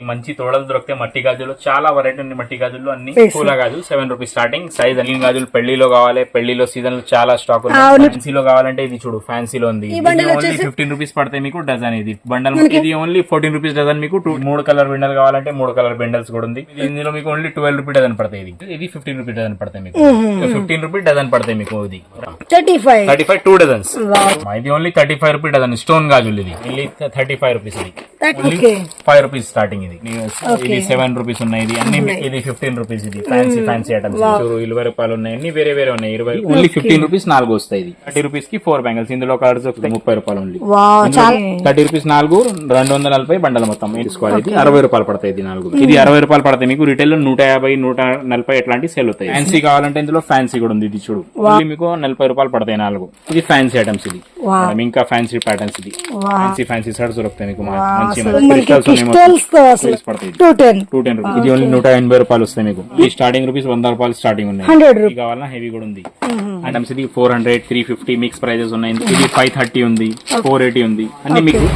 మంచి తోడలు దొరికితే మట్టి గాజులు చాలా వెరైటీ ఉంది మట్టి గాజులు అన్ని. పూల గాజు సెవెన్ రూపీస్ స్టార్టింగ్ సైజ్ అన్ని గాజులు పెళ్ళిలో కావాలి పెళ్ళిలో సీజన్లో చాలా స్టాక్ ఫ్యాన్సీలో కావాలంటే ఇది చూడు ఫ్యాన్సీలో ఉంది. ఓన్లీ ఫిఫ్టీన్ రూపీస్ పడతాయి మీకు డజన్ ఇది. బండల్ ఇది ఓన్లీ ఫోర్టీన్ రూపీస్ డజన్ మీకు two- మూడు కలర్ బిండల్ కావాలంటే మూడు కలర్ బిండల్స్ కూడా ఉంది. ఇది ఇందులో మీకు ఓన్లీ ట్వెల్వ్ రూపీ డజన్ పడతాయి ఇది. ఇది ఫిఫ్టీన్ రూపీ డజన్ పడతాయి మీకు. ఫిఫ్టీన్ రూపీ డజన్ పడతాయి మీకు ఇది. Thirty five thirty five two dozens ఇది only thirty five rupee dozen stone గాజులు ఇది. థర్టీ ఫైవ్ రూపీస్ ఇది. ఫైవ్ రూపీస్ స్టార్టింగ్ ఇది. ఇది సెవెన్ రూపీస్ ఉన్నాయి. ఇది అన్ని ఇది ఫిఫ్టీన్ రూపీస్ ఇది. ఫ్యాన్సీ ఫ్యాన్సీ ఐటమ్స్ ఇరవై రూపాయలు ఉన్నాయి. అన్ని వేరే వేరే ఉన్నాయి. ఇరవై ఓన్లీ ఫిఫ్టీన్ రూపీస్ నాలుగు వస్తాయి ఇది. థర్టీ రూపీస్కి ఫోర్ బ్యాంగిల్స్ ఇందులో కలర్స్ వస్తాయి ముప్పై రూపాయలు ఓన్లీ వావ్ చాలా థర్టీ రూపీస్ నాలుగు రెండు వందల నలభై బండల మొత్తం. తీసుకోవాలి ఇది అరవై రూపాయలు పడతాయి ఇది నాలుగు. ఇది అరవై రూపాయలు పడతాయి. మీకు రిటైల్లో నూట యాభై నూట నలభై ఎట్లాంటి సేల్ అవుతాయి. ఫ్యాన్సీ కావాలంటే ఇందులో ఫ్యాన్సీ కూడా ఉంది. ఇది చూడు. ఓన్లీ మీకు నలభై రూపాయలు పడతాయి నాలుగు. ఇది ఫ్యాన్సీ ఐటమ్స్ ఇది. ఇంకా ఫ్యాన్సీ ప్యాటర్న్స్ ఇది. ఫ్యాన్సీ ఫ్యాన్సీ షర్ట్స్ దొరుకుతాయి మీకు మంచి crystals two ten two ten rupees ఇది ఓన్లీ నూట ఎనభై రూపాయలు వస్తాయి మీకు. ఈ స్టార్టింగ్ రూపీస్ వంద రూపాయలు స్టార్టింగ్ ఉన్నాయి. హండ్రెడ్ కావాలన్నా హెవీ కూడా ఉంది. ఐటమ్స్ ఇది four hundred three fifty mix prices ఉన్నాయి. ఇది ఫైవ్ థర్టీ ఉంది ఫోర్ ఎయిటీ ఉంది. అన్ని మీకు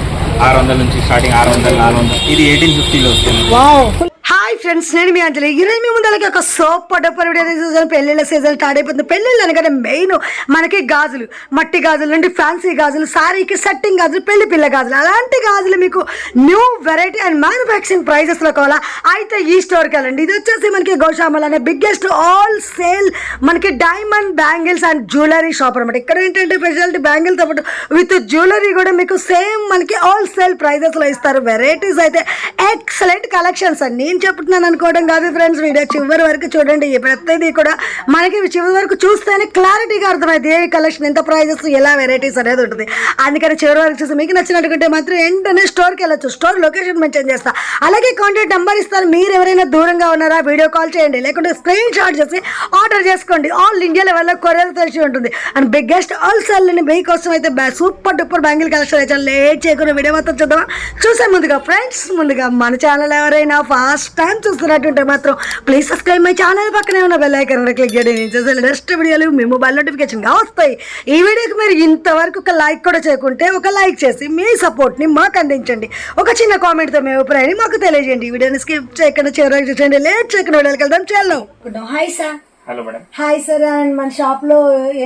ఆరు వందల నుంచి స్టార్టింగ్ ఆరు వందలు నాలుగు వందలు. ఇది ఎయిటీన్ ఫిఫ్టీలో వస్తుంది. హాయ్ ఫ్రెండ్స్ నేను మీ అంజలి. ఈరోజు మీ ముందరకి ఒక సోప్ పడపడి సీజన్ పెళ్ళిళ్ళ సీజన్ స్టార్ట్ అయిపోతుంది. పెళ్ళిళ్ళు అనగానే మెయిన్ మనకి గాజులు. మట్టి గాజులు నుండి ఫ్యాన్సీ గాజులు సారీకి సెట్టింగ్ గాజులు పెళ్ళి పిల్ల గాజులు. అలాంటి గాజులు మీకు న్యూ వెరైటీ అండ్ మ్యానుఫ్యాక్చరింగ్ ప్రైజెస్లో కావాలా? అయితే ఈ స్టోర్కి వెళ్ళండి. ఇది వచ్చేసి మనకి గోషామల్ అనే బిగ్గెస్ట్ ఆల్ సేల్ మనకి diamond bangles and jewellery shop అనమాట ఇక్కడ ఏంటంటే స్పెషాలిటీ బ్యాంగిల్తో పాటు విత్ జ్యువెలరీ కూడా మీకు సేమ్ మనకి ఆల్ సేల్ ప్రైజెస్లో ఇస్తారు. వెరైటీస్ అయితే ఎక్సలెంట్ కలెక్షన్స్ అన్నీ నేను చెప్తున్నాను అనుకోవడం కాదు ఫ్రెండ్స్ వీడియో చివరి వరకు చూడండి. ఈ ప్రతిదీ కూడా మనకి చివరి వరకు చూస్తేనే క్లారిటీగా అర్థమైంది ఏ కలెక్షన్ ఎంత ప్రైజెస్ ఎలా వెరైటీస్ అనేది ఉంటుంది. అందుకని చివరి వరకు చూసి మీకు నచ్చినట్టుకుంటే మాత్రం వెంటనే స్టోర్కి వెళ్ళొచ్చు. స్టోర్ లొకేషన్ మెన్షన్ చేస్తా. అలాగే కాంటాక్ట్ నెంబర్ ఇస్తాను మీరు ఎవరైనా దూరంగా ఉన్నారా వీడియో కాల్ చేయండి. లేకుంటే స్క్రీన్ షాట్ చేసి ఆర్డర్ చేసుకోండి. ఆల్ ఇండియా లెవెల్లో కొరియర్ తెలిసి ఉంటుంది. అండ్ బిగ్గెస్ట్ ఆల్ మీ మీకోసం అయితే సూపర్ డూపర్ బ్యాంగిల్ కలెక్షన్ అయితే లేట్ చేయకుండా వీడియో మొత్తం చూద్దామా? చూసే ముందుగా ఫ్రెండ్స్ ముందుగా మన ఛానల్ ఎవరైనా ఫాస్ట్ టైం చూస్తున్నట్టుంటే మాత్రం ప్లీజ్ సబ్స్క్రైబ్ మై ఛానల్ పక్కనే ఉన్న బెల్ ఐకన్ క్లిక్ చేయండి. నేను చేసే నెక్స్ట్ వీడియోలు మీ మొబైల్ నోటిఫికేషన్గా వస్తాయి. ఈ వీడియోకి మీరు ఇంతవరకు ఒక లైక్ కూడా చేయకుంటే ఒక లైక్ చేసి మీ సపోర్ట్ని మాకు అందించండి. ఒక చిన్న కామెంట్తో మీ అభిప్రాయాన్ని మాకు తెలియజేయండి. ఈ వీడియోని స్కిప్ చేయకుండా చివరికి చూసండి లేట్ చేయకుండా వీడియోకి వెళ్దాం. చేద్దాం hi sir hello madam. Hi sir and మన షాప్లో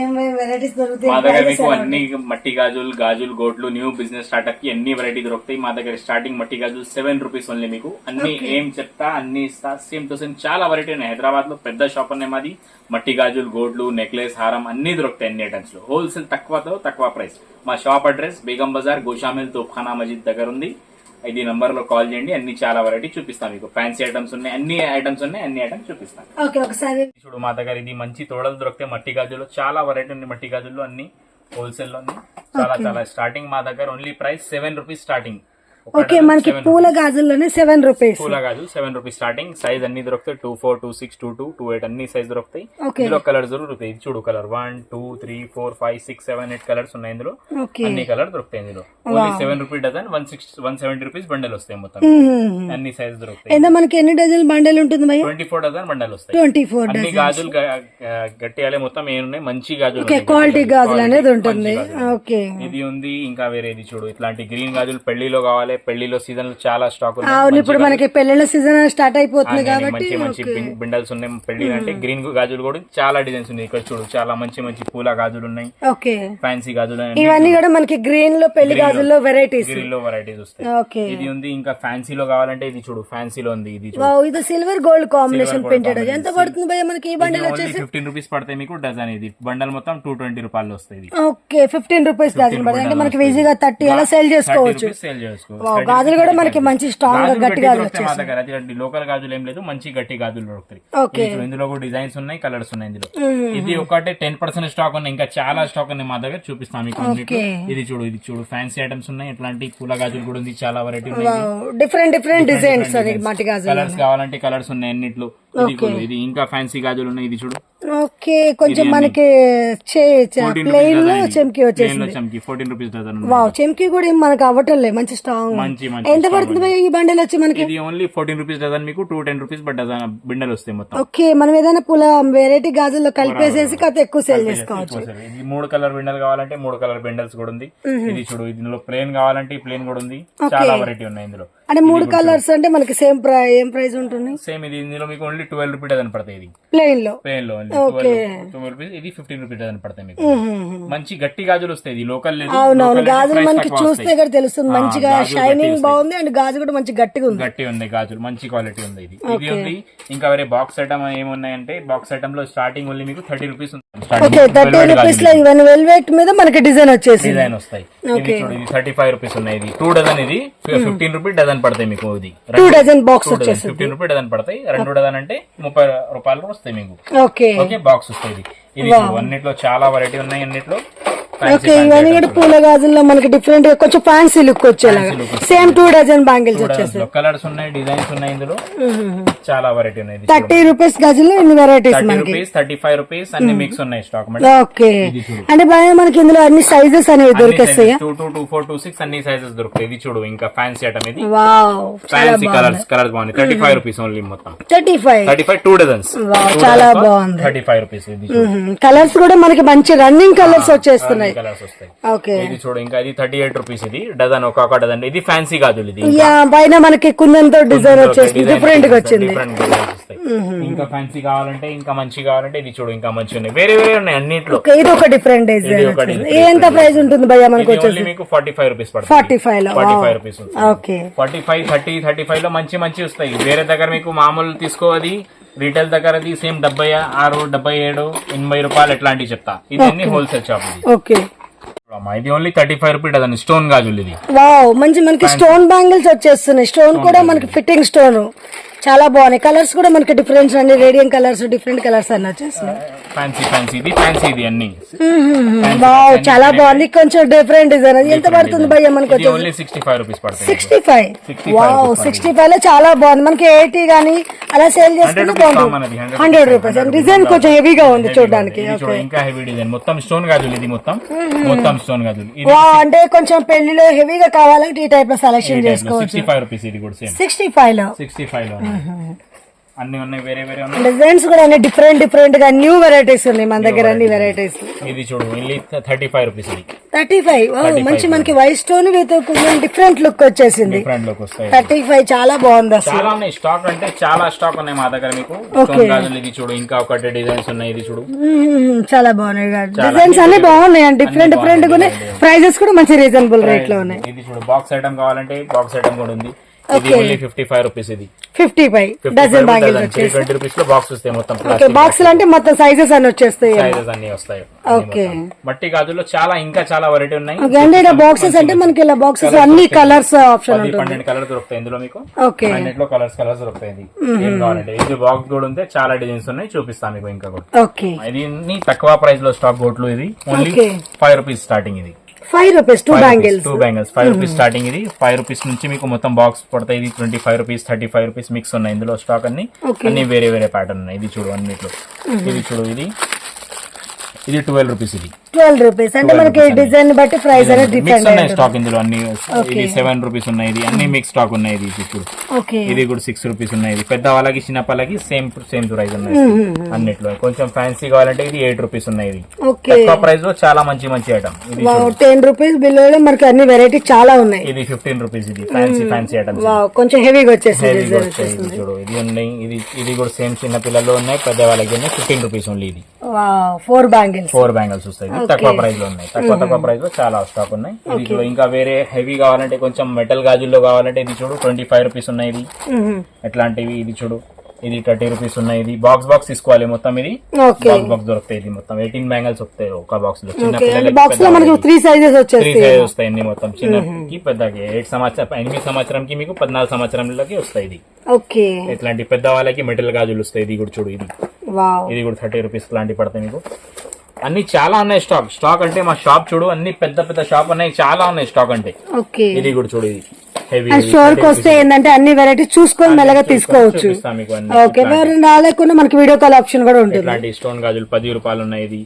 ఏం వెరైటీస్ మా దగ్గర దొరుకుతాయి మీకు అన్ని మట్టి గాజులు గాజులు గోట్లు న్యూ బిజినెస్ స్టార్ట్అప్కి అన్ని వెరైటీ దొరుకుతాయి. మా దగ్గర స్టార్టింగ్ మట్టి గాజులు సెవెన్ రూపీస్ ఓన్లీ మీకు. అన్ని ఏం చెప్తా అన్ని ఇస్తా. సేమ్ టు సేమ్ చాలా వెరైటీ ఉన్నాయి. హైదరాబాద్లో పెద్ద షాప్ అనే మాది. మట్టి గాజులు గోడ్లు నెక్లెస్ హారం అన్ని దొరుకుతాయి అన్ని ఐటమ్స్లో. హోల్సేల్ తక్కువతో తక్కువ ప్రైస్ మా షాప్ అడ్రస్ బేగం బజార్ గోషామిల్ తోప్ఖానా మజీద్ దగ్గర ఉంది ఇది నంబర్లో కాల్ చేయండి అన్ని చాలా వెరైటీ చూపిస్తాం మీకు. ఫ్యాన్సీ ఐటమ్స్ ఉన్నాయి అన్ని ఐటమ్స్ ఉన్నాయి అన్ని ఐటమ్స్ చూపిస్తాం. ఓకే ఒకసారి. చూడు మా దగ్గర ఇది మంచి తోడలు దొరికితే మట్టి గాజులు చాలా వెరైటీ ఉంది మట్టి గాజులు అన్ని హోల్సేల్లో ఉన్నాయి చాలా చాలా. స్టార్టింగ్ మా దగ్గర only price seven rupees starting okay మనకి పూల గాజుల్లోనే సెవెన్ రూపీస్ పూల గాజు సెవెన్ రూపీస్ స్టార్టింగ్ సైజ్ అన్ని దొరుకుతాయి. Two four two six two two two eight అన్ని సైజ్ దొరుకుతాయి. ఇందులో కలర్స్ దొరుకుతాయి. చూడు colour one two three four five six seven eight colours ఉన్నాయి ఇందులో. అన్ని కలర్ దొరుకుతాయి ఇందులో. Only seven rupee dozen one six one seventy rupees bundle వస్తాయి మొత్తం. అన్ని సైజ్ దొరుకుతాయి. ఎంత మనకి ఎన్ని డజన్ బండల్ ఉంటుంది భయ్య? ట్వంటీ ఫోర్ డజన్ బండల్ వస్తాయి. ట్వంటీ ఫోర్ అన్ని గాజులు గట్టియాలే మొత్తం ఏమున్నాయి మంచి గాజులు. క్వాలిటీ గాజులు. అనేది ఉంటుంది. గాజులు. ఓకే ఇది ఉంది ఇంకా వేరేది చూడు. ఇట్లాంటి గ్రీన్ గాజులు పెళ్ళిలో కావాలి పెళ్ళిలో సీజన్ చాలా స్టాక్ అవును ఇప్పుడు మనకి పెళ్ళిళ్ళ సీజన్ స్టార్ట్ అయిపోతుంది. కాబట్టి మంచి బిండల్స్ ఉన్నాయి పెళ్ళి అంటే. గ్రీన్ గాజులు కూడా చాలా డిజైన్స్ ఉన్నాయి. ఇక్కడ చూడు చాలా మంచి మంచి పూల గాజులు ఉన్నాయి. ఓకే. ఫ్యాన్సీ గాజులు ఇవన్నీ కూడా మనకి గ్రీన్లో పెళ్ళి గాజుల్లో వెరైటీస్ గ్రీన్లో వెరైటీస్ వస్తాయి. ఓకే. ఇది ఉంది ఇంకా ఫ్యాన్సీలో కావాలంటే ఇది చూడు ఫ్యాన్సీలో ఉంది ఇది ఇది సిల్వర్ గోల్డ్ కాంబినేషన్ combination. ఎంత పడుతుంది భయ్య మనకి ఈ బండిల్ వచ్చేసి? ఫిఫ్టీన్ రూపీస్ పడతాయి మీకు డజన్ ఇది. బండల్ మొత్తం టూ ట్వంటీ రూపాయలు వస్తాయి ఇది. ఓకే ఫిఫ్టీన్ రూపీస్ గాజులు పడుతుంది. అంటే మనకి ఈజీగా థర్టీ అలా సేల్ చేసుకోవచ్చు. సేల్ చేసుకోవచ్చు. గాజులు కూడా మనకి మంచి స్ట్రాంగ్ గట్టి గాజులు మా దగ్గర. లోకల్ గాజులు ఏం లేదు మంచి గట్టి గాజులు దొరుకుతాయి. ఓకే ఇది ఇందులో కూడా డిజైన్స్ ఉన్నాయి కలర్స్ ఉన్నాయి ఇందులో. ఇది ఒకటే టెన్ పర్సెంట్ స్టాక్ ఉన్నాయి ఇంకా చాలా స్టాక్ ఉన్నాయి మా దగ్గర. చూపిస్తాను మీకు అన్నిట్లో. ఇది చూడు ఇది చూడు ఫ్యాన్సీ ఐటమ్స్ ఉన్నాయి. ఇట్లాంటి పూల గాజులు కూడా ఉంది చాలా వెరైటీ ఉన్నాయి. డిఫరెంట్ డిఫరెంట్ డిజైన్స్ అది మట్టి గాజులు. కలర్స్ కావాలంటే కలర్స్ ఉన్నాయి అన్నిట్లో. ఇది ఇంకా ఫ్యాన్సీ గాజులు ఉన్నాయి. ఇది చూడు. ఓకే కొంచెం మనకి ప్లెయిన్లో చెంకి వచ్చేసింది ఫోర్టీన్ రూపీస్ డజన్ వావ్ చెంకి కూడా ఏం మనకు అవ్వటం లేదు. మంచి స్ట్రాంగ్ మంచి ఎంత పడుతుంది ఈ బండిల్ వచ్చి మనకి? ఇది ఓన్లీ ఫోర్టీన్ రూపీస్ డజన్ మీకు two ten rupees but dozen బిండలు వస్తాయి మొత్తం. ఓకే మనం ఏదైనా పుల వెరైటీ గాజుల్లో కలిపేసేసి కథ ఎక్కువ సేల్ చేసుకోవచ్చు. ఇది మూడు కలర్ బిండల్ కావాలంటే మూడు కలర్ బిండల్స్ కూడా ఉంది. ఇది చూడు ఇందులో ప్లేన్ కావాలంటే ప్లేన్ కూడా ఉంది. చాలా వెరైటీ ఉన్నాయి ఇందులో. అంటే మూడు కలర్స్ అంటే మనకి సేమ్ ప్రై ఏం ప్రైస్ ఉంటుంది? సేమ్ ఇది ఇందులో మీకు ఓన్లీ ట్వెల్వ్ రూపీ డజన్ పడతాయి ఇది. ప్లెయిన్లో? ప్లేన్లో ట్వెల్వ్ రూపీస్ ఇది ఫిఫ్టీన్ రూపీ డజన్ పడతాయి మీకు. మంచి గట్టి గాజులు వస్తాయి ఇది లోకల్ లేదు అవునవును. గాజులు మనకి చూస్తే. కూడా తెలుస్తుంది. మంచిగా షైనింగ్. బాగుంది అండ్ గాజు కూడా మంచి గట్టిగా ఉంది. గట్టి ఉంది గాజులు మంచి క్వాలిటీ ఉంది ఇది. ఇది ఉంది ఇంకా వేరే బాక్స్ ఐటమ్ ఏమున్నాయంటే బాక్స్ ఐటమ్లో స్టార్టింగ్ ఓన్లీ మీకు థర్టీ రూపీస్ ఓకే థర్టీ రూపీస్లో ఇవన్నీ వెల్వెట్ మీద మనకి డిజైన్ వచ్చేసి డిజైన్ వస్తాయి. థర్టీ ఫైవ్ రూపీస్ ఉన్నాయి. ఇది టూ డజన్ ఇది ఫిఫ్టీన్ రూపీ డజన్ పడతాయి మీకు ఇది. Two dozen box fifteen rupee dozen పడతాయి. రెండు డజన్ అంటే ముప్పై రూపాయలు వస్తాయి మీకు. ఓకే ఓకే బాక్స్ వస్తాయి ఇది. ఇది అన్నిట్లో చాలా వెరైటీ ఉన్నాయి అన్నిట్లో. ఓకే ఇవన్నీ కూడా పూల గాజుల్లో మనకి డిఫరెంట్ కొంచెం ఫ్యాన్సీ లుక్ వచ్చేలాగా. సేమ్ టూ డజన్ బ్యాంగిల్స్ వచ్చేసి కలర్స్ ఉన్నాయి డిజైన్స్ ఉన్నాయి ఇందులో. చాలా వెరైటీ ఉన్నాయి థర్టీ రూపీస్ గాజుల్లో ఇన్ని వెరైటీస్ మనకి. థర్టీ ఫైవ్ రూపీస్ అన్ని మిక్స్ ఉన్నాయి స్టాక్ ఓకే అంటే భయ మనకి ఇందులో అన్ని సైజెస్ అనేవి దొరికేస్తాయా? Two two two four two six అన్ని సైజెస్ దొరుకుతాయి. ఇది చూడు ఇంకా ఫ్యాన్సీ ఐటమ్ ఇది. ఫ్యాన్సీ కలర్స్ కలర్స్ బాగుంది. థర్టీ ఫైవ్ రూపీస్ ఓన్లీ మొత్తం. Thirty five thirty five two dozens చాలా బాగుంది. థర్టీ ఫైవ్ రూపీస్ ఇది కలర్స్ కూడా మనకి మంచి రన్నింగ్ కలర్స్ వచ్చేస్తున్నాయి. కలర్స్ వస్తాయి. ఓకే. ఇది చూడు ఇంకా ఇది థర్టీ ఎయిట్ రూపీస్ ఇది. డజన్ ఒక డజన్. ఇది ఫ్యాన్సీ గాజులు ఇది. యా పైన మనకి కుందంతో డిజైన్ వచ్చేసింది Design డిఫరెంట్గా వచ్చింది. వస్తాయి. ఇంకా ఫ్యాన్సీ కావాలంటే ఇంకా మంచి కావాలంటే ఇది చూడు ఇంకా మంచి ఉన్నాయి. వేరే వేరే ఉన్నాయి అన్నిట్లో. ఓకే ఇది ఒక డిఫరెంట్ డిజైన్ వచ్చింది. ఎంత ప్రైస్ ఉంటుంది భయ్య మనకు ఓన్లీ మీకు ఫార్టీ ఫైవ్ రూపీస్ పడుతుంది. ఫార్టీ ఫైవ్లో. Forty five rupees okay forty five thirty thirty ఫైవ్లో మంచి మంచి వస్తాయి. వేరే దగ్గర మీకు మామూలు తీసుకోవది రీటైల్ దగ్గర అది సేమ్ డెబ్బై ఆరు డెబ్బై ఏడు ఎనభై రూపాయలు ఎట్లాంటివి చెప్తా. ఇది అన్ని హోల్సేల్ షాప్ ఓకే. ఇది only thirty five rupee dozen stone గాజులు ఇది. వావ్ మంచి మనకి స్టోన్ బ్యాంగిల్స్ వచ్చేస్తున్నాయి. స్టోన్ కూడా మనకి ఫిట్టింగ్ స్టోన్ చాలా బాగున్నాయి. కలర్స్ కూడా మనకి డిఫరెన్స్ అండి. రేడియం కలర్స్ డిఫరెంట్ కలర్స్ అన్ని వచ్చేస్తున్నాయి ఫ్యాన్సీ అన్ని. వావ్ చాలా బాగుంది. కొంచెం డిఫరెంట్ డిజైన్ అది ఎంత పడుతుంది భయ్య మనకి ఓన్లీ సిక్స్టీ ఫైవ్ రూపీస్ పడుతుంది. సిక్స్టీ ఫైవ్ 65 వావ్ సిక్స్టీ ఫైవ్లో చాలా బాగుంది. మనకి ఎయిటీ గానీ అలా సేల్ చేసుకుంటే 100 హండ్రెడ్ రూపీస్ డిజైన్ కొంచెం హెవీగా ఉంది చూడడానికి. ఇది చూడు ఇంకా హెవీ డిజైన్ మొత్తం స్టోన్ గాజులు ఇది మొత్తం. మొత్తం స్టోన్ గాజులు. ఇది వా అంటే కొంచెం పెళ్ళిలో హెవీగా కావాలంటే ఈ టైప్లో సెలెక్షన్ చేసుకోవచ్చు. సిక్స్టీ ఫైవ్ రూపీస్ ఇది కూడా సేమ్ సిక్స్టీ ఫైవ్లో. సిక్స్టీ ఫైవ్లో. అన్ని ఉన్నాయి వేరే వేరే ఉన్నాయి. డిజైన్స్ కూడా అన్ని డిఫరెంట్ డిఫరెంట్గా న్యూ వెరైటీస్ ఉన్నాయి మన దగ్గర అన్ని వెరైటీస్ ఇది చూడు only thirty five rupees thirty five మంచి మనకి white stone with different look వచ్చేసింది. డిఫరెంట్లోకి వస్తాయి. థర్టీ ఫైవ్ చాలా బాగుంది అసలు. చాలా ఉన్నాయి. స్టాక్ అంటే చాలా స్టాక్ ఉన్నాయి మా దగ్గర మీకు. గాజులు ఇది చూడు ఇంకా ఒకటి డిజైన్స్ ఉన్నాయి ఇది చూడు. చాలా బాగున్నాయి. డిజైన్స్ అన్ని బాగున్నాయి. అండి డిఫరెంట్ డిఫరెంట్గా ఉన్నాయి ప్రైజెస్ కూడా మంచి రీజనబుల్ రేట్లో ఉన్నాయి. ఇది చూడు బాక్స్ ఐటమ్ కావాలంటే బాక్స్ ఐటమ్ కూడా ఉంది. ఇది ఓన్లీ ఫిఫ్టీ ఫైవ్ రూపీస్ ఇది. Fifty five dozen bangles three వచ్చేసి. ట్వంటీ రూపీస్లో బాక్స్ వస్తాయి మొత్తం ఓకే బాక్స్ అంటే మొత్తం సైజెస్ అన్ని వచ్చేస్తాయి సైజెస్ అన్ని వస్తాయి ఓకే మట్టి గాజుల్లో చాలా ఇంకా చాలా వెరైటీ ఉన్నాయి. ఓకే అంటే ఇలా బాక్సెస్ అంటే మనకి ఇలా బాక్సెస్ అన్ని కలర్స్ ఆప్షన్ పది పన్నెండు కలర్ దొరుకుతాయి ఇందులో మీకు. ఓకే అన్నిట్లో కలర్స్ కలర్స్ దొరుకుతాయి ఇది. ఏం కావాలంటే ఇది బాక్స్ కూడా ఉంటే చాలా డిజైన్స్ ఉన్నాయి చూపిస్తాను మీకు ఇంకా కూడా. ఓకే ఇది తక్కువ ప్రైస్లో స్టాక్ గోట్లు ఇది. ఓన్లీ. ఫైవ్ రూపీస్ స్టార్టింగ్ ఇది. Five rupees two bangles two bangles five rupees starting ఇది. ఫైవ్ రూపీస్ నుంచి మీకు మొత్తం బాక్స్ పడతాయి. ఇది twenty five rupees thirty five rupees mix ఉన్నాయి. ఇందులో స్టాక్ అన్ని. అన్ని వేరే వేరే ప్యాటర్న్ ఉన్నాయి. ఇది చూడు అన్నిట్లో. ఇది చూడు ఇది. ఇది ట్వెల్వ్ రూపీస్ ఇది. ట్వెల్వ్ రూపీస్ అంటే మనకి డిజైన్ బట్టి ప్రైస్ అనేది డిఫరెంట్ ఉన్నాయి స్టాక్ ఇందులో అన్ని. ఇది సెవెన్ రూపీస్ ఉన్నాయి ఇది అన్ని మిక్స్ స్టాక్ ఉన్నాయి ఇది ఇప్పుడు. ఓకే ఇది కూడా సిక్స్ రూపీస్ ఉన్నాయి ఇది పెద్ద వాళ్ళకి చిన్న వాళ్ళకి సేమ్ సేమ్ ప్రైస్ ఉన్నాయి. అన్నిట్లో. కొంచెం ఫ్యాన్సీ కావాలంటే ఇది ఎయిట్ రూపీస్ ఉన్నాయి ఇది. ఓకే తక్కువ ప్రైస్లో చాలా మంచి మంచి ఐటమ్ టెన్ రూపీస్ బిలో మనకి అన్ని వెరైటీ చాలా ఉన్నాయి. ఇది ఫిఫ్టీన్ రూపీస్ ఇది. ఫ్యాన్సీ ఫ్యాన్సీ ఐటమ్స్ వావ్ కొంచెం హెవీగా వచ్చేసింది ఇది చూడు. ఇది ఉన్నాయి ఇది ఇది కూడా సేమ్ చిన్న పిల్లలు ఉన్నాయి పెద్ద వాళ్ళకి ఫిఫ్టీన్ రూపీస్ ఓన్లీ ఇది. ఫోర్ బ్యాంగిల్స్ ఫోర్ బ్యాంగిల్స్ వస్తాయి. తక్కువ ప్రైస్లో ఉన్నాయి. తక్కువ తక్కువ ప్రైస్లో చాలా స్టాక్ ఉన్నాయి. ఇది చూడు ఇంకా వేరే హెవీ కావాలంటే కొంచెం మెటల్ గాజుల్లో కావాలంటే ఇది చూడు ట్వంటీ ఫైవ్ రూపీస్ ఉన్నాయి ఇది. ఎట్లాంటివి? ఇది చూడు ఇది థర్టీ రూపీస్ ఉన్నాయి. ఇది బాక్స్ బాక్స్ తీసుకోవాలి మొత్తం ఇది. బాక్స్ బాక్స్ దొరుకుతాయి ఇది మొత్తం. ఎయిటీన్ బ్యాంగిల్స్ వస్తాయి ఒక బాక్స్లో. చిన్న బాక్స్లో మనకి త్రీ సైజెస్ త్రీ వస్తాయి అన్ని మొత్తం. చిన్నకి పెద్దకి ఎయిట్ సంవత్సరం ఎనిమిది సంవత్సరంకి మీకు పద్నాలుగు సంవత్సరంలోకి వస్తాయి ఇది. ఓకే. ఇట్లాంటి పెద్ద వాళ్ళకి మెటల్ గాజులు వస్తాయి. ఇది కూడా చూడు ఇది. ఇది కూడా థర్టీ రూపీస్ లాంటివి పడతాయి మీకు. అన్ని చాలా ఉన్నాయి స్టాక్ స్టాక్ అంటే మా షాప్ చూడు అన్ని పెద్ద పెద్ద షాప్ ఉన్నాయి. చాలా ఉన్నాయి స్టాక్ అంటే. ఓకే. ఇది కూడా చూడు ఇది హెవీ స్టోర్కి వస్తే ఏంటంటే అన్ని వెరైటీస్ చూసుకొని మెల్లగా తీసుకోవచ్చు. ఓకే. రాలేకుండా మనకి వీడియో కాల్ ఆప్షన్ కూడా ఉంటుంది. స్టోన్ గాజులు పది రూపాయలు ఉన్నాయి ఇది.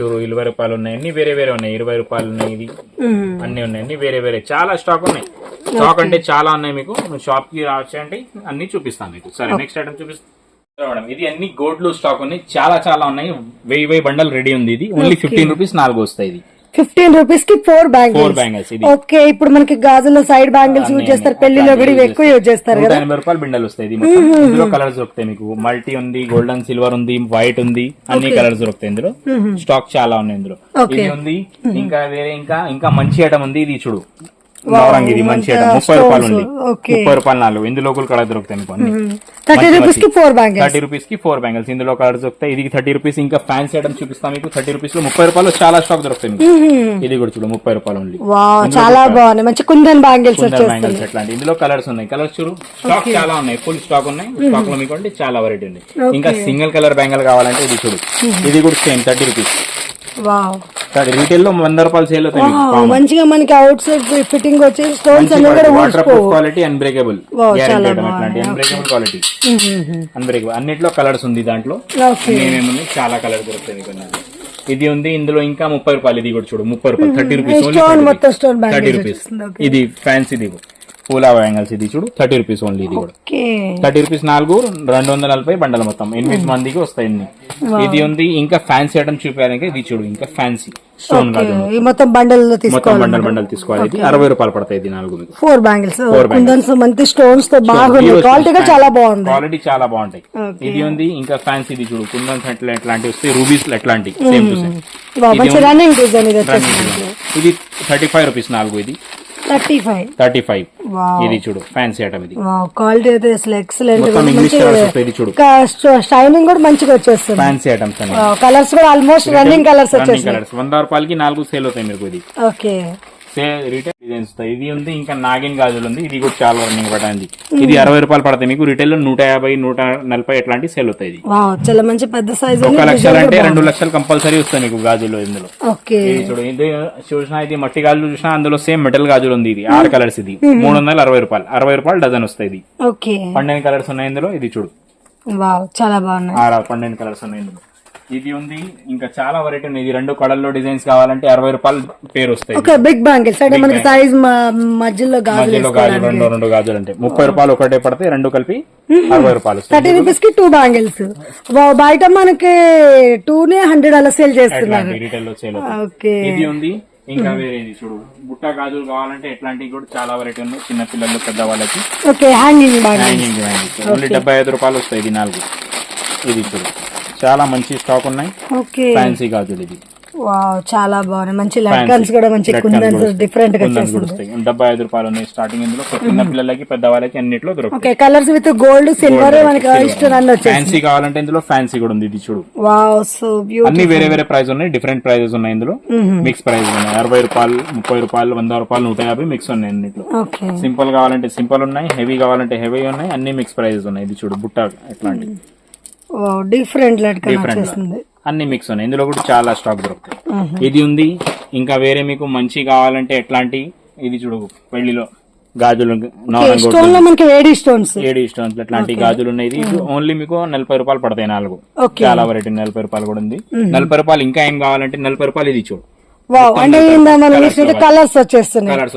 చూడు ఇరవై రూపాయలు ఉన్నాయి. అన్ని వేరే వేరే ఉన్నాయి. ఇరవై రూపాయలు ఉన్నాయి ఇది. అన్ని ఉన్నాయి. అన్ని వేరే వేరే. చాలా స్టాక్ ఉన్నాయి. స్టాక్ అంటే చాలా ఉన్నాయి మీకు. షాప్కి రావచ్చంటే అన్ని చూపిస్తాను మీకు. సరే నెక్స్ట్ ఐటమ్ చూపిస్తాను మేడం ఇది అన్ని గోడ్లు స్టాక్ ఉన్నాయి. చాలా చాలా ఉన్నాయి. వెయ్యి వెయ్యి బండల్ రెడీ ఉంది ఇది. ఓన్లీ ఫిఫ్టీన్ రూపీస్ నాలుగు వస్తాయి ఇది. ఫిఫ్టీన్ రూపీస్కి ఫోర్ ఫోర్ బ్యాంగిల్స్ ఓకే ఇప్పుడు మనకి గాజుల్లో సైడ్ బ్యాంగిల్స్ యూజ్ చేస్తారు. పెళ్ళిలో కూడా ఎక్కువ యూజ్ చేస్తారు కదా. ఎనభై రూపాయలు బిండల్ వస్తాయి. ఇందులో కలర్స్ దొరుకుతాయి మీకు. మల్టీ ఉంది గోల్డెన్ సిల్వర్ ఉంది వైట్ ఉంది అన్ని కలర్స్ దొరుకుతాయి ఇందులో. స్టాక్ చాలా ఉన్నాయి ఇందులో. ఇది ఉంది. ఇంకా వేరే ఇంకా ఇంకా మంచి ఐటమ్ ఉంది. ఇది చూడు. నవరంగి ఇది మంచి ముప్పై రూపాయలు ఉంది. ముప్పై రూపాయలు నాలుగు. ఇందులో కూడా కలర్ దొరుకుతాయి మీకు అన్ని. థర్టీ రూపీస్కి ఫోర్ బ్యాంగిల్స్ థర్టీ రూపీస్కి ఫోర్ బ్యాంగిల్స్ ఇందులో కలర్స్ దొరుకుతాయి. ఇది థర్టీ రూపీస్ ఇంకా ఫ్యాన్సీ ఐటమ్ చూపిస్తాం మీకు. థర్టీ రూపీస్లో ముప్పై రూపాయలు చాలా స్టాక్ దొరుకుతాయి మీకు. ఇది కూడా చూడు ముప్పై రూపాయలు ఉంది చాలా బాగున్నాయి. మంచి కుందన్ బ్యాంగిల్స్ బ్యాంగిల్స్ ఎట్లాంటి ఇందులో కలర్స్ ఉన్నాయి. కలర్స్ చూడు స్టాక్ చాలా ఉన్నాయి. ఫుల్ స్టాక్ ఉన్నాయి. స్టాక్లో మీకు చాలా వెరైటీ ఉంది. ఇంకా సింగిల్ కలర్ బ్యాంగిల్ కావాలంటే ఇది చూడు. ఇది కూడా సేమ్ థర్టీ రూపీస్ వావ్ రీటైల్లో వంద రూపాయలు సేల్ అవుతాయి మంచిగా మనకి అవుట్ సైడ్ ఫిట్టింగ్ వచ్చి స్టోన్స్ అన్ని కూడా water ఊడ్చిపోవు proof quality unbreakable quality unbreakable అన్నిట్లో కలర్స్ ఉంది దాంట్లో. ఏమేమి చాలా కలర్ దొరుకుతాయి. ఇది ఉంది ఇందులో ఇంకా ముప్పై రూపాయలు ఇది కూడా చూడు ముప్పై రూపాయలు థర్టీ రూపీస్ థర్టీ రూపీస్ ఇది ఫ్యాన్సీ ఇది పూలా బ్యాంగిల్స్ ఇది చూడు థర్టీ రూపీస్ ఓన్లీ ఇది కూడా. థర్టీ రూపీస్ నాలుగు రెండు వందల నలభై బండలు మొత్తం. ఎనిమిది మందికి వస్తాయి ఇన్ని. ఇది ఉంది ఇంకా ఫ్యాన్సీ ఐటమ్ చూపించాలంటే ఇది చూడు ఇంకా ఫ్యాన్సీ స్టోన్ కాదు మొత్తం బండల్ మొత్తం బండల్ బండల్ తీసుకోవాలి. ఇది అరవై రూపాయలు పడతాయి ఇది నాలుగు ఫోర్ బ్యాంగిల్స్ కుందన్స్ మంచి స్టోన్స్తో బాగుంది. క్వాలిటీ చాలా బాగుంది. క్వాలిటీ చాలా బాగుంటాయి. ఇది ఉంది ఇంకా ఫ్యాన్సీ ఇది చూడు. కుందన్ సెట్లు ఎట్లాంటివి వస్తాయి రూబీస్ ఎట్లాంటి సేమ్ టు సేమ్ వచ్చేసి ఇది థర్టీ ఫైవ్ రూపీస్ నాలుగు ఇది. థర్టీ ఫైవ్ థర్టీ ఫైవ్ ఇది చూడు ఫ్యాన్సీ ఐటమ్ ఇది. క్వాలిటీ అయితే అసలు ఎక్సలెంట్ షైనింగ్ కూడా మంచిగా వచ్చేస్తుంది. ఫ్యాన్సీ ఐటమ్స్ కలర్స్ కూడా ఆల్మోస్ట్ రన్నింగ్ కలర్స్ రన్నింగ్ వచ్చేసి కలర్స్ వంద రూపాయలకి నాలుగు సేల్ అవుతాయి మీకు ఇది. ఓకే రిటైల్ డిజైన్స్ ఇది ఉంది ఇంకా నాగిన్ గాజులు ఉంది. ఇది కూడా చాలా రన్నింగ్ పడింది ఇది అరవై రూపాయలు పడతాయి మీకు. రిటైల్లో నూట యాభై నూట నలభై ఎట్లాంటి సేల్ అవుతాయి చాలా మంచి పెద్ద సైజ్ ఒక లక్షలు అంటే రెండు లక్షలు కంపల్సరీ వస్తాయి మీకు గాజులు ఇందులో. చూడు ఇది చూసినా ఇది మట్టి గాజులు చూసినా అందులో సేమ్ మెటల్ గాజులు ఉంది ఇది. ఆరు కలర్స్ ఇది. మూడు వందల అరవై రూపాయలు. అరవై రూపాయలు డజన్ వస్తాయి ఇది. ఓకే. పన్నెండు కలర్స్ ఉన్నాయి ఇందులో ఇది చూడు. వావ్ చాలా బాగున్నాయి. పన్నెండు కలర్స్ ఉన్నాయి ఇందులో. ఇది ఉంది. ఇంకా చాలా వెరైటీ ఉంది ఇది రెండు కడల్లో డిజైన్స్ కావాలంటే అరవై రూపాయలు పేరు వస్తాయి. ఓకే బిగ్ బ్యాంగిల్స్ అంటే మనకి సైజ్ మధ్యలో గాజులు రెండు రెండు గాజులు అంటే. ముప్పై రూపాయలు ఒకటే పడితే రెండు కలిపి అరవై రూపాయలు. థర్టీ రూపీస్కి టూ బ్యాంగిల్స్ బయట మనకి టూ నే హండ్రెడ్ అలా సేల్ చేస్తున్నారు. రీటైల్లో సేల్. ఓకే. ఇది ఉంది. ఇంకా వేరే ఇది చూడు. బుట్ట గాజులు కావాలంటే ఎట్లాంటివి కూడా చాలా వెరైటీ ఉన్నాయి. చిన్న పిల్లలు పెద్ద వాళ్ళకి ఓకే హ్యాంగింగ్ హ్యాంగింగ్ ఓన్లీ డెబ్బై ఐదు రూపాయలు వస్తాయి ఇది నాలుగు. ఇది చూడు. చాలా మంచి స్టాక్ ఉన్నాయి. ఓకే. ఫ్యాన్సీ గాజులు ఇది వావ్ చాలా బాగున్నాయి. మంచి లట్కన్స్ కూడా మంచి కుందన్స్ డిఫరెంట్గా వస్తాయి. డెబ్బై ఐదు రూపాయలు ఉన్నాయి స్టార్టింగ్ ఇందులో. చిన్న పిల్లలకి పెద్ద వాళ్ళకి అన్నిట్లో దొరుకుతాయి. Okay colours with gold silver మనకి ఇష్టం అన్ని ఫ్యాన్సీ కావాలంటే ఇందులో ఫ్యాన్సీ కూడా ఉంది. ఇది చూడు. వావ్ సో బ్యూటిఫుల్ అన్ని వేరే వేరే ప్రైస్ ఉన్నాయి. డిఫరెంట్ ప్రైజెస్ ఉన్నాయి ఇందులో. మిక్స్ ప్రైస్ ఉన్నాయి. అరవై రూపాయలు ముప్పై రూపాయలు వంద రూపాయలు నూట యాభై మిక్స్ ఉన్నాయి అన్నిట్లో. సింపుల్ కావాలంటే సింపుల్ ఉన్నాయి. హెవీ కావాలంటే హెవీ ఉన్నాయి. అన్ని మిక్స్ ప్రైజెస్ ఉన్నాయి. ఇది చూడు బుట్ట ఎట్లాంటి వావ్ డిఫరెంట్. వచ్చేసింది. అన్ని మిక్స్ ఉన్నాయి. ఇందులో కూడా చాలా స్టాక్ దొరుకుతాయి. ఇది ఉంది. ఇంకా వేరే మీకు మంచి కావాలంటే ఎట్లాంటి? ఇది చూడు పెళ్ళిలో గాజులు మనకి స్టోన్స్ ఏడి స్టోన్స్ ఇట్లాంటి గాజులు ఉన్నాయి? ఇది ఓన్లీ మీకు నలభై రూపాయలు పడతాయి నాలుగు. చాలా వెరైటీ నలభై రూపాయలు కూడా ఉంది. నలభై రూపాయలు ఇంకా ఏం కావాలంటే నలభై రూపాయలు ఇది చూడు. వావ్ అంటే ఇందా మనం చూసినట్టు కలర్స్ వచ్చేస్తున్నాయి. కలర్స్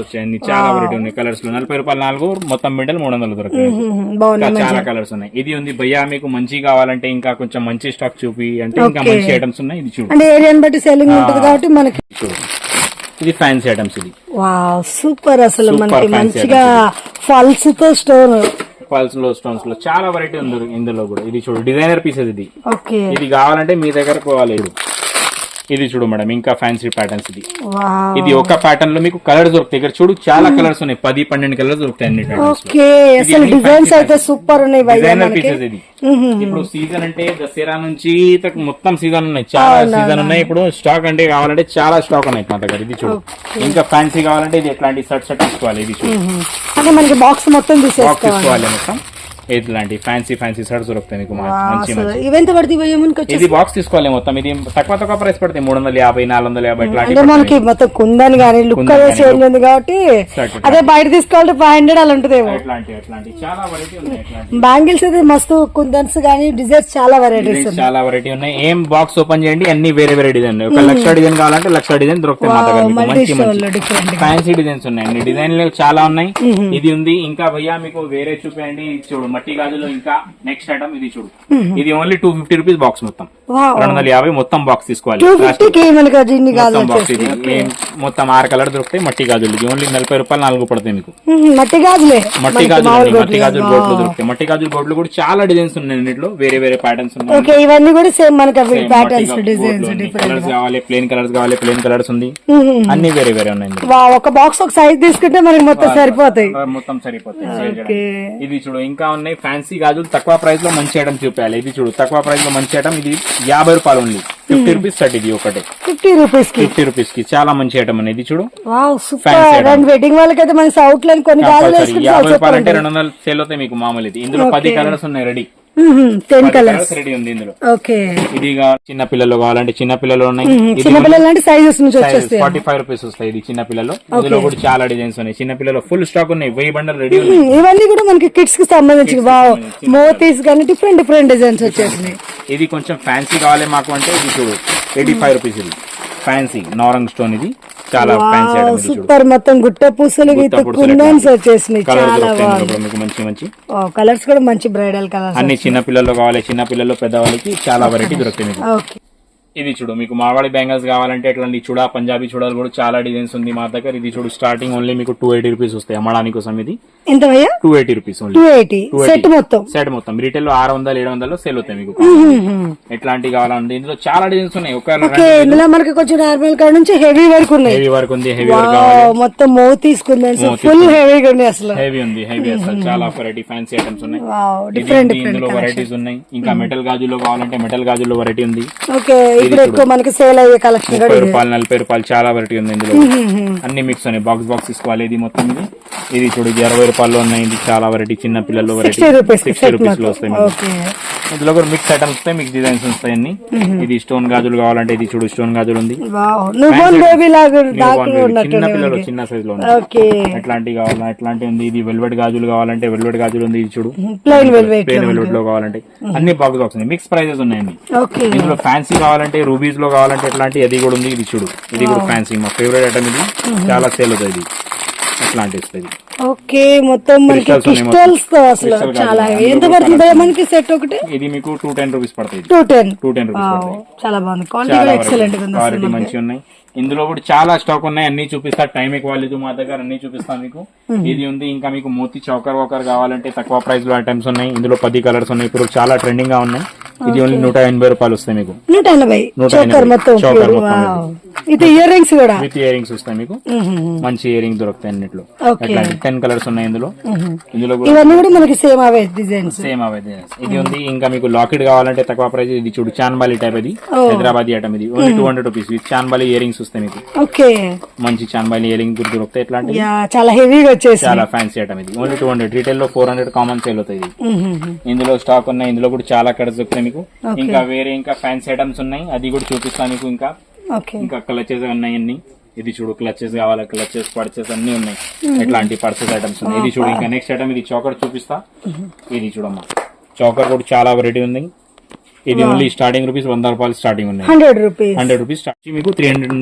చాలా వెరైటీ ఉన్నాయి. కలర్స్లో నలభై రూపాయలు నాలుగు మొత్తం మిడల్ మూడు వందలు దొరుకుతాయి చాలా కలర్స్ ఉన్నాయి. ఇది ఉంది భయ్యా మీకు మంచి కావాలంటే ఇంకా కొంచెం మంచి స్టాక్ చూపి అంటే ఇంకా మంచి ఐటమ్స్ ఉన్నాయి. ఇది చూడు. అంటే ఏరియాని బట్టి సెల్లింగ్ ఉంటుంది కాబట్టి మనకి ఇది ఫ్యాన్సీ ఐటమ్స్ ఇది. వావ్ సూపర్ అసలు మనకి మంచిగా ఫాల్స్తో స్టోన్ పల్స్లో స్టోన్స్లో చాలా వెరైటీ ఉంది ఇందులో కూడా. ఇది చూడు డిజైనర్ పీసెస్ ఇది. ఓకే ఇది కావాలంటే మీ దగ్గర పోవాలి. ఇది చూడు మేడం ఇంకా ఫ్యాన్సీ ప్యాటర్న్స్ ఇది. ఇది ఒక ప్యాటర్న్లో మీకు కలర్స్ దొరుకుతాయి. ఇక్కడ చూడు చాలా కలర్స్ ఉన్నాయి. పది పన్నెండు కలర్స్ దొరుకుతాయి అన్ని. ఓకే అసలు డిజైన్స్ అయితే సూపర్ ఉన్నాయి డిజైనర్ పీసెస్ ఇది. ఇప్పుడు సీజన్ అంటే దసరా నుంచి మొత్తం సీజన్ ఉన్నాయి. చాలా సీజన్ ఉన్నాయి. ఇప్పుడు స్టాక్ అంటే కావాలంటే చాలా స్టాక్ ఉన్నాయి మా దగ్గర. ఇది చూడు. ఇంకా ఫ్యాన్సీ కావాలంటే ఇది ఎట్లాంటి షర్ట్ షర్ట్ తీసుకోవాలి. ఇది చూడు. అంటే మనకి బాక్స్ మొత్తం తీసుకోవాలి మొత్తం. ఇట్లాంటి ఫ్యాన్సీ ఫ్యాన్సీ షర్ట్స్ దొరుకుతాయి మీకు మంచి ఇవెంత పడుతుంది ఇది బాక్స్ తీసుకోవాలి మొత్తం. ఇది తక్కువ తక్కువ ప్రైస్ పడతాయి. మూడు వందల యాభై నాలుగు వందల యాభై మనకి మొత్తం కుందని కానీ లుక్ ఉంది కాబట్టి అదే బయట తీసుకోవాలంటే ఫైవ్ హండ్రెడ్ అలా చాలా వెరైటీ ఉన్నాయి ఇట్లాంటి. బ్యాంగిల్స్ అయితే మస్తు కుందన్స్ కానీ డిజైన్స్ చాలా వెరైటీస్ చాలా వెరైటీ ఉన్నాయి. ఏం బాక్స్ ఓపెన్ చేయండి అన్ని వేరే వేరే డిజైన్ ఒక లక్ష డిజైన్ కావాలంటే లక్ష డిజైన్ దొరుకుతాయి మా దగ్గర మంచి మంచి. ఫ్యాన్సీ డిజైన్స్ ఉన్నాయి. అన్ని డిజైన్లు చాలా ఉన్నాయి. ఇది ఉంది. ఇంకా భయ్యా మీకు వేరే చూపేయండి. చూడు మట్టి గాజులో ఇంకా నెక్స్ట్ ఐటమ్ ఇది చూడు. ఇది only two fifty rupees box మొత్తం. రెండు వందల యాభై మొత్తం బాక్స్ తీసుకోవాలి. మొత్తం ఆరు కలర్ దొరుకుతాయి మట్టి గాజులు. ఇది ఓన్లీ నలభై రూపాయలు నాలుగు పడతాయి మీకు. మట్టి గాజులే. మట్టి గాజులు మట్టి గాజులు గోట్లు దొరుకుతాయి. మట్టి గాజులు గోట్లు కూడా చాలా డిజైన్స్ ఉన్నాయి అన్నింటిలో వేరే వేరే ప్యాటర్న్స్ ఉన్నాయి. ఓకే ఇవన్నీ కూడా సేమ్ మనకి ప్యాటర్న్స్ డిజైన్స్ కలర్స్ కావాలి ప్లేన్ కలర్స్ కావాలి ప్లేన్ కలర్స్ ఉంది. అన్ని వేరే వేరే ఉన్నాయి ఒక బాక్స్ ఒక సైజ్ తీసుకుంటే మనకి మొత్తం సరిపోతాయి. మొత్తం సరిపోతాయి. ఇది చూడు ఇంకా ఉన్నాయి. ఫ్యాన్సీ గాజులు తక్కువ ప్రైస్లో మంచి ఐటమ్ చూపించాలి. ఇది చూడు తక్కువ ప్రైస్లో మంచి ఐటమ్ ఇది యాభై రూపాయలు ఉంది. ఫిఫ్టీ రూపీస్ సెట్ ఇది ఒకటి. ఫిఫ్టీ రూపీస్కి? ఫిఫ్టీ రూపీస్కి చాలా మంచి ఐటమ్ అనేది చూడు వెడ్డింగ్ వాళ్ళకి అయితే మన సౌట్లో కొన్ని గాజులు కంపల్సరీ వేసుకుంటే యాభై రూపాయలు అంటే రెండు వందలు సేల్ అవుతాయి మీకు మామూలు ఇది. ఇందులో పది కలర్స్ ఉన్నాయి ready ten colours colours ready ఉంది ఇందులో. ఓకే. ఇది కా- చిన్న పిల్లలు కావాలంటే చిన్న పిల్లలు ఉన్నాయి. ఇది చిన్నపిల్లల లాంటి సైజెస్ నుంచి వచ్చేస్తాయి. ఫార్టీ ఫైవ్ రూపీస్ వస్తాయి ఇది చిన్న పిల్లలు. ఇందులో కూడా చాలా డిజైన్స్ ఉన్నాయి. చిన్న పిల్లలు ఫుల్ స్టాక్ ఉన్నాయి. వెయ్యి బండలు రెడీ ఉన్నాయి. ఇవన్నీ కూడా మనకి కిడ్స్కి సంబంధించి వావ్ మోతీస్ కానీ డిఫరెంట్ డిఫరెంట్ డిజైన్స్ వచ్చేసినాయి. ఇది కొంచెం ఫ్యాన్సీ కావాలి మాకు అంటే ఇది చూడు ఎయిటీ ఫైవ్ రూపీస్ ఇది. ఫ్యాన్సీ నారంగ్ స్టోన్ ఇది. చాలా ఫ్యాన్సీ సూపర్ మొత్తం గుట్ట పూసలు కుందన్స్ వచ్చేసినాయి చాలా మీకు మంచి మంచి. కలర్స్ కూడా మంచి బ్రైడల్ కలర్స్ అన్ని చిన్న పిల్లలు కావాలి చిన్న పిల్లలు పెద్దవాళ్ళకి చాలా వెరైటీ ఓకే ఇది చూడు మీకు మావాడి బ్యాంగిల్స్ కావాలంటే ఇట్లాంటి చూడా పంజాబీ చూడాలు కూడా చాలా డిజైన్స్ ఉంది మా దగ్గర. ఇది చూడు స్టార్టింగ్ ఓన్లీ మీకు టూ ఎయిటీ రూపీస్ వస్తాయి అమ్మడానికి కోసం ఇది. ఎంత two eighty rupees only two eighty set మొత్తం. సెట్ మొత్తం. రీటైల్లో ఆరు వందలు ఏడు వందలు సేల్ అవుతాయి మీకు. ఎట్లాంటి కావాలంటే ఇందులో చాలా డిజైన్స్ ఉన్నాయి. ఒక మనకి కొంచెం నార్మల్ కాడ నుంచి హెవీ వరకు ఉన్నాయి. హెవీ వర్క్ ఉంది హెవీ వర్క్ మొత్తం మోతీస్ కుందన్స్ ఫుల్ హెవీగా ఉన్నాయి అసలు. హెవీ ఉంది హెవీ అసలు. చాలా వెరైటీ ఫ్యాన్సీ ఐటమ్స్ ఉన్నాయి. డిఫరెంట్ ఉంది, ఇందులో వెరైటీస్ ఉన్నాయి. ఇంకా మెటల్ గాజుల్లో కావాలంటే మెటల్ గాజుల్లో వెరైటీ ఉంది. ఓకే ఇప్పుడు ఎక్కువ మనకి సేల్ అయ్యే కలెక్షన్ ముప్పై రూపాయలు నలభై రూపాయలు చాలా వెరైటీ ఉంది ఇందులో. అన్ని మిక్స్ ఉన్నాయి. బాక్స్ బాక్స్ తీసుకోవాలి. ఇది మొత్తం ఇది. ఇది చూడు ఇది అరవై రూపాయలు ఉన్నాయి. ఇది చాలా వెరైటీ చిన్న పిల్లలు వెరైటీ సిక్స్టీ రూపీస్లో వస్తాయి ఇందులో కూడా మిక్స్ ఐటమ్స్ వస్తాయి మిక్స్ డిజైన్స్ వస్తాయి అన్ని. ఇది స్టోన్ గాజులు కావాలంటే ఇది చూడు స్టోన్ గాజులు ఉంది. చిన్న పిల్లలు చిన్న సైజ్లో ఉంది ఓకే. ఎట్లాంటి కావాలా ఎట్లాంటి ఉంది? ఇది వెల్వెట్ గాజులు కావాలంటే వెల్వెట్ గాజులు ఉంది ఇది చూడు. ప్లెయిన్ వెల్వెట్లో కావాలంటే. అన్ని బాక్స్ బాక్స్ ఉన్నాయి. మిక్స్ ప్రైజెస్ ఉన్నాయండి ఓకే. ఇందులో ఫ్యాన్సీ కావాలంటే రూబీస్లో కావాలంటే ఎట్లాంటి అది కూడా ఉంది. ఇది చూడు. ఇది కూడా ఫ్యాన్సీ. మా ఫేవరెట్ ఐటమ్ ఇది. చాలా సేల్ అవుతుంది. ఇది అట్లాంటి వస్తుంది. ఓకే మొత్తం మనకి క్రిస్టల్స్తో అసలు చాలా. ఎంత పడుతుంది మనకి సెట్ ఒకటి? ఇది మీకు టూ టెన్ రూపీస్ పడుతుంది two ten. Two ten rupees చాలా బాగుంది. క్వాలిటీ కూడా ఎక్సలెంట్గా ఉంది మంచిగా ఉన్నాయి ఇందులో కూడా చాలా స్టాక్ ఉన్నాయి. అన్ని చూపిస్తా. టైం ఎక్కువ లేదు మా దగ్గర. అన్ని చూపిస్తాను మీకు. ఇది ఉంది. ఇంకా మీకు మోతి చౌకర్ వకర్ కావాలంటే తక్కువ ప్రైస్లో ఐటమ్స్ ఉన్నాయి. ఇందులో పది కలర్స్ ఉన్నాయి. ఇప్పుడు చాలా ట్రెండింగ్గా ఉన్నాయి. ఇది ఓన్లీ నూట ఎనభై రూపాయలు వస్తాయి మీకు. నూట ఎనభై. చోకర్. మొత్తం. ఇది. ఇయర్ రింగ్స్ కూడా? విత్ ఇయర్ రింగ్స్ వస్తాయి మీకు. మంచి ఇయర్ రింగ్ దొరుకుతాయి అన్నిట్లో. టెన్ కలర్స్ ఉన్నాయి ఇందులో. ఇందులో ఇవన్నీ కూడా మనకి సేమ్ అవే డిజైన్స్ సేమ్ అవే ఇది ఉంది. ఇంకా మీకు లాకెట్ కావాలంటే తక్కువ ప్రైస్ ఇది. చూడు చాన్బాలి టైప్ ఇది. హైదరాబాద్ ఐటమ్ ఇది. Only two hundred rupees with chandbali earrings వస్తాయి మీకు. ఓకే. మంచి చాన్బాలి ఇయర్ రింగ్ దొరుకుతాయి. ఎట్లాంటి యా చాలా హెవీగా వచ్చేసి చాలా ఫ్యాన్సీ ఐటమ్ ఇది. ఓన్లీ టూ హండ్రెడ్ రీటైల్లో ఫోర్ హండ్రెడ్ కామన్ సేల్ అవుతాయి ఇది. ఇందులో స్టాక్ ఉన్నాయి. ఇందులో కూడా చాలా కలర్స్ దొరుకుతాయి మీకు. ఇంకా వేరే ఇంకా ఫ్యాన్సీ ఐటమ్స్ ఉన్నాయి. అది కూడా చూపిస్తాను మీకు ఇంకా. ఇంకా క్లచెస్ ఉన్నాయి అన్ని. ఇది చూడు క్లచెస్ కావాలా క్లచెస్ పర్చెస్ అన్ని ఉన్నాయి. ఇట్లాంటి పర్చెస్ ఐటమ్స్ ఉన్నాయి? ఇది చూడు ఇంకా నెక్స్ట్ ఐటమ్ ఇది. చౌకర్ చూపిస్తా. ఇది చూడమ్మా. చౌకర్ కూడా చాలా వెరైటీ ఉంది. ఇది ఓన్లీ స్టార్టింగ్ రూపీస్ వంద రూపాయలు స్టార్టింగ్ ఉన్నాయి హండ్రెడ్ రూపీస్ హండ్రెడ్ రూపీస్ మీకు త్రీ హండ్రెడ్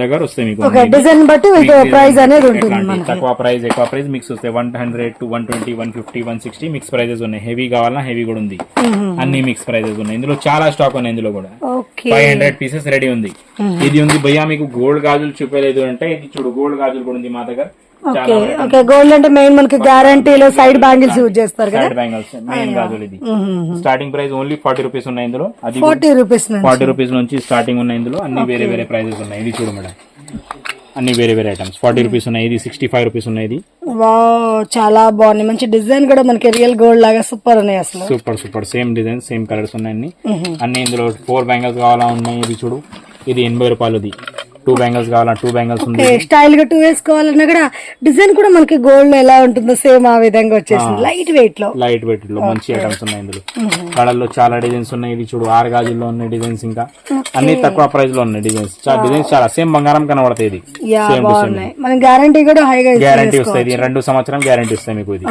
దగ్గర వస్తాయి మీకు డిజైన్ బట్టి ప్రైస్ అనేది ఉంటుంది తక్కువ ప్రైస్ ఎక్కువ ప్రైస్ మిక్స్ వస్తాయి. One hundred to one twenty one fifty one sixty mix prices ఉన్నాయి. హెవీ కావాలన్నా హెవీ కూడా ఉంది. అన్ని మిక్స్ ప్రైజెస్ ఉన్నాయి. ఇందులో చాలా స్టాక్ ఉన్నాయి ఇందులో కూడా. ఫైవ్ హండ్రెడ్ పీసెస్ రెడీ ఉంది. ఇది ఉంది. భయ్యా మీకు గోల్డ్ గాజులు చూపలేదు అంటే ఇది చూడు గోల్డ్ గాజులు కూడా ఉంది మా దగ్గర. ఓకే ఓకే గోల్డ్ అంటే మెయిన్ మనకి గ్యారంటీలో సైడ్ బ్యాంగిల్స్ యూజ్ చేస్తారు కదా? బ్యాంగిల్స్ మెయిన్ గాజులు ఇది. Starting price only forty rupees ఉన్నాయి ఇందులో. అది ఫార్టీ రూపీస్ ఫార్టీ రూపీస్ నుంచి స్టార్టింగ్ ఉన్నాయి ఇందులో. అన్ని వేరే వేరే ప్రైజెస్ ఉన్నాయి. ఇది చూడు మేడం. అన్ని వేరే వేరే ఐటమ్స్ ఫార్టీ రూపీస్ ఉన్నాయి ఇది సిక్స్టీ ఫైవ్ రూపీస్ ఉన్నాయి ఇది. చాలా బాగుంది మంచి డిజైన్ కూడా మనకి రియల్ గోల్డ్ లాగా సూపర్ ఉన్నాయి అసలు. Super super same design same colours ఉన్నాయి అన్ని. అన్ని ఇందులో ఫోర్ బ్యాంగిల్స్ కావాలా ఉన్నాయి ఇది చూడు. ఇది ఎనభై రూపాయలది. టూ బ్యాంగిల్స్ కావాలా? టూ బ్యాంగిల్స్ ఉంది. స్టైల్గా టూ వేసుకోవాలన్నా కూడా డిజైన్ కూడా మనకి గోల్డ్ ఎలా ఉంటుందో సేమ్ ఆ విధంగా వచ్చేసింది. లైట్ వెయిట్లో. లైట్ వెయిట్లో మంచి ఐటమ్స్ ఉన్నాయి ఇందులో. కడల్లో చాలా డిజైన్స్ ఉన్నాయి. ఇది చూడు ఆరు గాజుల్లో ఉన్నాయి డిజైన్స్ ఇంకా. అన్ని తక్కువ ప్రైస్లో ఉన్నాయి డిజైన్స్ చాలా డిజైన్స్ చాలా సేమ్ బంగారం కనబడతాయి ఇది. మన గ్యారంటీ కూడా హైగా గ్యారంటీ వస్తాయి. రెండు సంవత్సరం గ్యారంటీ వస్తాయి మీకు ఇది.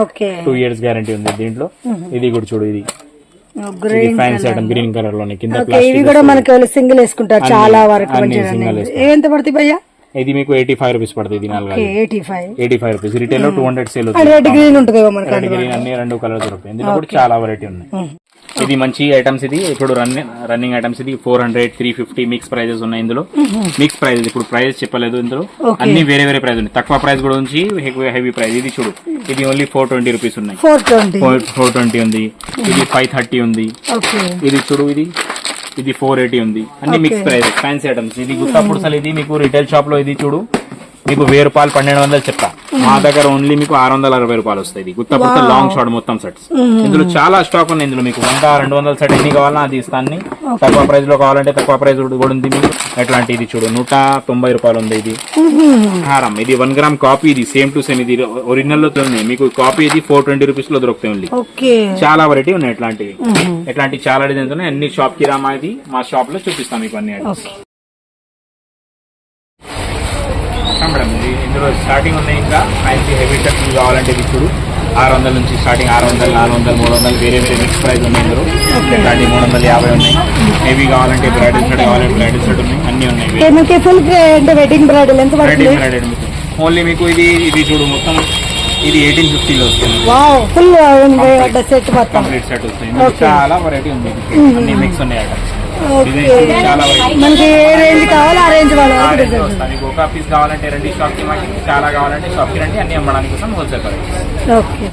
టూ ఇయర్స్ గ్యారంటీ ఉంది దీంట్లో. ఇది కూడా చూడు ఇది. ఫ్యాన్సీ ఐటమ్ గ్రీన్ కలర్లోనే కింద ఇవి కూడా మనకి సింగిల్ వేసుకుంటారు చాలా వరకు. ఏవెంత పడుతుంది భయ్యా? ఇది మీకు ఎయిటీ ఫైవ్ రూపీస్ పడుతుంది నాలుగు eighty five eighty five rupees రిటైల్లో two hundred sale red green ఉంటుంది మనకి రెడ్ గ్రీన్ అన్ని రెండు కలర్స్ దొరుకుతాయి. ఇందులో కూడా చాలా వెరైటీ ఉన్నాయి. ఇది మంచి ఐటమ్స్ ఇది. ఇప్పుడు రన్నింగ్ రన్నింగ్ ఐటమ్స్ ఇది four hundred three fifty mix prices ఉన్నాయి ఇందులో. మిక్స్ ప్రైజెస్ ఇప్పుడు ప్రైస్ చెప్పలేదు ఇందులో. అన్ని వేరే వేరే ప్రైస్ ఉన్నాయి. తక్కువ ప్రైస్ కూడా ఉంచి హెవీ ప్రైస్ ఇది చూడు. ఇది ఓన్లీ ఫోర్ ట్వంటీ రూపీస్ ఉన్నాయి. ఫోర్ ట్వంటీ ఉంది. ఇది ఫైవ్ థర్టీ ఉంది. ఇది చూడు ఇది. ఇది ఫోర్ ఎయిటీ ఉంది. అన్ని మిక్స్ ప్రైస్ ఫ్యాన్సీ ఐటమ్స్ ఇది గుత్తప్పుడు అసలు ఇది మీకు రిటైల్ షాప్లో ఇది చూడు. మీకు వెయ్యి రూపాయలు పన్నెండు వందలు చెప్తా. మా దగ్గర ఓన్లీ మీకు ఆరు వందల అరవై రూపాయలు వస్తాయి. ఇది గుత్తప్పుడు లాంగ్ షార్ట్ మొత్తం సెట్స్ ఇందులో చాలా స్టాక్ ఉన్నాయి. ఇందులో మీకు వంద రెండు వందల సెట్ ఎన్ని కావాలన్నా అది ఇస్తాను తక్కువ ప్రైస్లో కావాలంటే తక్కువ ప్రైస్ కూడా ఉంది మీకు. ఎట్లాంటి ఇది చూడు నూట తొంభై రూపాయలు ఉంది ఇది. హారం ఇది వన్ గ్రామ్ కాపీ ఇది సేమ్ టు సేమ్ ఇది. ఒరిజినల్లో ఉంది మీకు కాపీ ఇది ఫోర్ ట్వంటీ రూపీస్లో దొరుకుతాయి ఓన్లీ ఓకే. చాలా వెరైటీ ఉన్నాయి ఇట్లాంటివి ఇట్లాంటి చాలా డిజైన్స్ ఉన్నాయి. అన్ని షాప్కి రామా ఇది. మా షాప్లో చూపిస్తాం మీకు అన్ని items. ఓకే ఆ, మేడం ఇది ఇందులో స్టార్టింగ్ ఉన్నాయి ఇంకా. ఫ్యాన్సీ హెవీ షర్ట్ కావాలంటే ఇప్పుడు ఆరు వందల నుంచి స్టార్టింగ్ ఆరు వందలు నాలుగు వందలు మూడు వందలు వేరే వేరే మిక్స్ ప్రైస్ ఉన్నాయి ఇందులో. ఇట్లాంటి మూడు వందల యాభై ఉన్నాయి. హెవీ కావాలంటే బ్రైడల్ షర్ట్ కావాలంటే బ్రైడల్ షర్ట్ ఉన్నాయి. అన్ని ఉన్నాయి. ఫుల్ వెడ్డింగ్ బ్రైడల్ ఎంత పడుతుంది? బ్రైడల్ ఓన్లీ మీకు ఇది ఇది చూడు మొత్తం. ఇది ఎయిటీన్ ఫిఫ్టీలో వస్తుంది. వావ్ ఫుల్ కంప్లీట్ సెట్ వస్తుంది. చాలా వెరైటీ ఉంది. ఇది. అన్ని మిక్స్ ఉన్నాయి. ఐటమ్స్ మనకి ఏ రేంజ్ కావాలో ఆ రేంజ్ వస్తుంది మీకు ఒక పీస్ కావాలంటే రెండు షాప్కి మాకి చాలా కావాలంటే షాప్కి రండి అన్ని అమ్మడానికి కోసం హోల్సేల్ ఓకే.